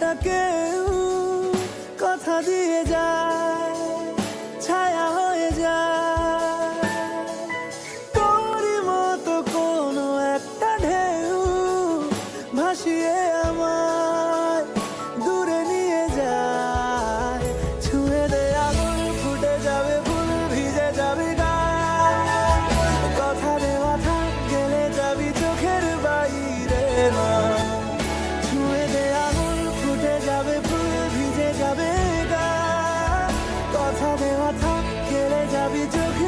একটা কেউ কথা দিয়ে যায়, ছায়া হয়ে যায়। তোরই মতো কোনো একটা ঢেউ ভাসিয়ে আমায় দূরে নিয়ে যায়। ছুঁয়ে দে আগুন, ফুটে যাবে ফুল, ভিজে যাবে কথা দেওয়া থাক, গেলে যাবি চোখের বাইরে না যাবি চোখের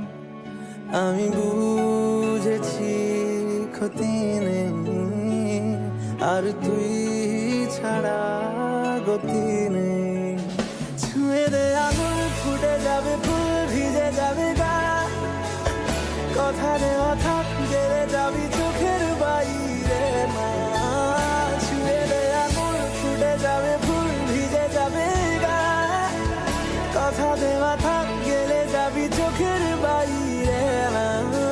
আমি বুঝেছি ক্ষতি নেই, আর তুই ছাড়া গতি নেই। ছুঁয়ে দে আগুন, ফুটে যাবে ফুল, ভিজে যাবে গা। কথা রে কথা জেলে যাবি চোখের বাইরে মায়া। ছুঁয়ে দে আগুন, ফুটে যাবে ফুল, ভিজে যাবে গা। কথা দেওয়া কথা গেলে যাবি চোখের বাইরে